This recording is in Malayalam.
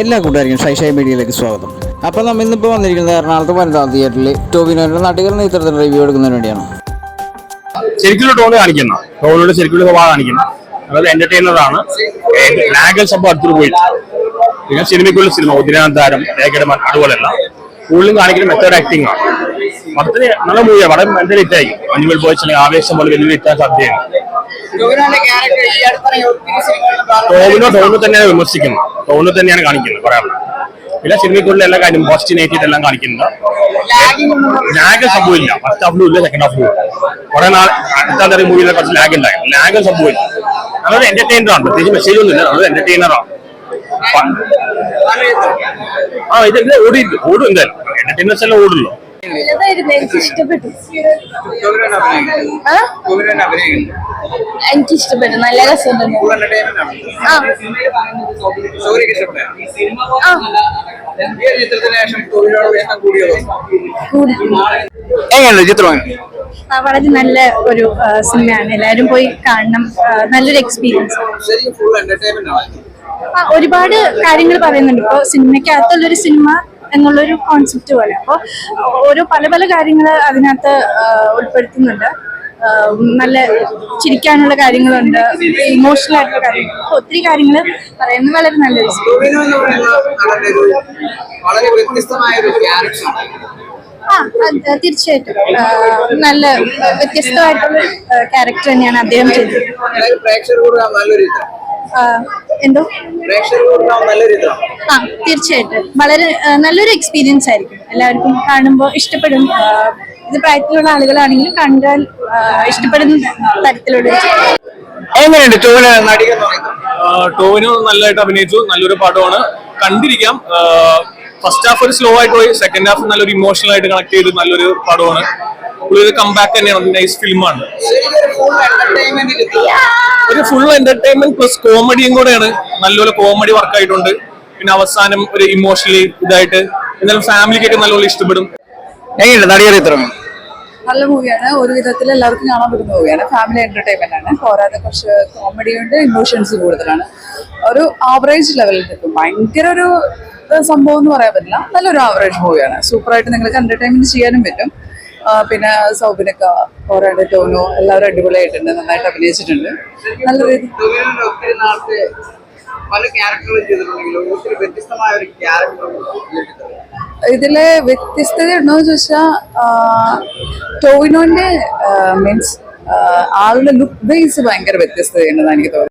എല്ലാ കൂട്ടുകാർക്കും ഷൈഷായി മീഡിയയിലേക്ക് സ്വാഗതം. അപ്പോൾ നമ്മൾ ഇന്നിപ്പോൾ വന്നിരിക്കുന്നത് എറണാകുളത്ത് വനിതാ തിയേറ്ററിൽ ടോവിനോയുടെ നടികളുടെ ഇത്തരത്തിൽ റിവ്യൂ എടുക്കുന്നതിന് വേണ്ടിയാണ്. ശരിക്കുള്ള ടോൺ കാണിക്കുന്ന. ടോണിയുടെ ശരിക്കുള്ള സ്വഭാവം കാണിക്കുന്ന. അതായത് എന്റർടൈനറാണ് ലാഗൽ സംഭവം അടുത്തു പോയിട്ട് പിന്നെ സിനിമയ്ക്കുള്ള സിനിമ ഉദിനാന്താരം രേഖയുടെ അതുപോലെയല്ല. കൂടുതലും കാണിക്കുന്ന മെത്തേഡ് ആക്ടിംഗ് ആണ്. മൊത്തത്തിൽ നല്ല മൂവിയാണ് വളരെ മെന്റൽ ഹിറ്റായി മഞ്ഞുമൽ ബോയ്സ് അല്ലെങ്കിൽ ആവേശം പോലെ വലിയ ഹിറ്റാൻ സാധ്യതയാണ് ടോവിനോ ടോമിനെ തന്നെയാണ് വിമർശിക്കുന്നത് ടോമിനെ തന്നെയാണ് കാണിക്കുന്നത്. പറയാനുള്ളത് പിന്നെ സിനിമയ്ക്കുള്ള എല്ലാ കാര്യം പോസിറ്റീവ് എല്ലാം കാണിക്കുന്നത് ലാഗ് സംഭവമില്ല. ഫസ്റ്റ് ഹാഫിലും ഇല്ല സെക്കൻഡ് ഹാഫിലും ഇല്ല. കുറെ നാൾ അടുത്ത തരം മൂവിയിലെ കുറച്ച് ലാഗ് ഉണ്ടായി ലാഗ് സംഭവമില്ല. നമ്മളൊരു എന്റർടൈനർ ആണ്. പ്രത്യേകിച്ച് മെസ്സേജ് ഒന്നും ഇല്ല. നമ്മളൊരു എന്റർടൈനർ ആണ്. ആ ഇത് ഓടി ഓടും എന്തായാലും. എന്റർടൈനേഴ്സ് എല്ലാം ഓടുള്ളൂ. നല്ലതായിരുന്നു എനിക്ക് ഇഷ്ടപ്പെട്ടു. ആ? എനിക്ക് ഇഷ്ടപ്പെട്ടു. നല്ല എങ്ങനെയുണ്ട് ചിത്രം? വളരെ നല്ല ഒരു സിനിമയാണ്. എല്ലാവരും പോയി കാണണം. നല്ലൊരു എക്സ്പീരിയൻസ് ഒരുപാട് കാര്യങ്ങൾ പറയുന്നുണ്ട്. ഇപ്പൊ സിനിമയ്ക്കകത്തുള്ളൊരു സിനിമ എന്നുള്ളൊരു കോൺസെപ്റ്റ് പോലെ. അപ്പോൾ ഓരോ പല പല കാര്യങ്ങൾ അതിനകത്ത് ഉൾപ്പെടുത്തുന്നുണ്ട്. നല്ല ചിരിക്കാനുള്ള കാര്യങ്ങളുണ്ട് ഇമോഷണൽ ആയിട്ടുള്ള കാര്യങ്ങൾ. ഒത്തിരി കാര്യങ്ങൾ പറയുന്നത് വളരെ നല്ലൊരു ആ തീർച്ചയായിട്ടും. നല്ല വ്യത്യസ്തമായിട്ടുള്ള ക്യാരക്ടർ തന്നെയാണ് അദ്ദേഹം ചെയ്തത്. എന്തോ? ആ തീർച്ചയായിട്ടും. വളരെ നല്ലൊരു എക്സ്പീരിയൻസ് ആയിരിക്കും. എല്ലാവർക്കും കാണുമ്പോൾ ഇഷ്ടപ്പെടും. ഇത് പ്രായത്തിലുള്ള ആളുകളാണെങ്കിലും കണ്ടാൽ ഇഷ്ടപ്പെടുന്ന തരത്തിലുള്ള. എങ്ങനെയുണ്ട് ടോവിന് നടിക ടോവിന് നല്ലതായിട്ട് അഭിനയിച്ചു. നല്ലൊരു പടമാണ് കണ്ടിരിക്കാം. ഫസ്റ്റ് ഹാഫ് ഒരു സ്ലോ ആയിട്ട് പോയി. സെക്കൻഡ് ഹാഫ് നല്ലൊരു ഇമോഷണൽ ആയിട്ട് കണക്ട് ചെയ്ത് നല്ലൊരു പടമാണ്. ഒരു കംബാക്ക് തന്നെയാണ്. നൈസ് ഫിലിമാണ് ഒരു ഫുൾ എന്റർടൈൻമെന്റ് ചിത്രം ഒരു ഫുൾ എന്റർടൈൻമെന്റ് പ്ലസ് കോമഡിയും കൂടെയാണ്. നല്ലപോലെ കോമഡി വർക്ക് ആയിട്ടുണ്ട്. പിന്നെ അവസാനം ഒരു ഇമോഷണലി ഇതായിട്ട് എന്നാലും ഫാമിലിക്കൊക്കെ നല്ലപോലെ ഇഷ്ടപ്പെടും. എങ്ങനെയുണ്ട്? നല്ല മൂവിയാണ്. ഒരു വിധത്തിൽ എല്ലാവർക്കും കാണാൻ പറ്റുന്ന മൂവിയാണ്. ഫാമിലി എന്റർടൈൻമെന്റ് ആണ്. പോരാതെ കുറച്ച് കോമഡി ഉണ്ട് ഇമോഷൻസ് കൂടുതലാണ്. ഒരു ആവറേജ് ലെവലിൽ നിൽക്കും. ഭയങ്കര ഒരു സംഭവം എന്ന് പറയാൻ പറ്റില്ല. നല്ലൊരു ആവറേജ് മൂവിയാണ്. സൂപ്പറായിട്ട് നിങ്ങൾക്ക് എന്റർടൈൻമെന്റ് ചെയ്യാനും പറ്റും. പിന്നെ സൗബിനൊക്കെ ഓരോടെ ടോനോ എല്ലാവരും അടിപൊളിയായിട്ടുണ്ട് നന്നായിട്ട് അഭിനയിച്ചിട്ടുണ്ട്. നല്ല രീതി ഇതിലെ വ്യത്യസ്തത ഉണ്ടോ എന്ന് ചോദിച്ചാൽ ടോവിനോന്റെ മീൻസ് ആളുടെ ലുക്ക് ബേസ് ഭയങ്കര വ്യത്യസ്തതയുണ്ടെന്നാണ് എനിക്ക് തോന്നുന്നു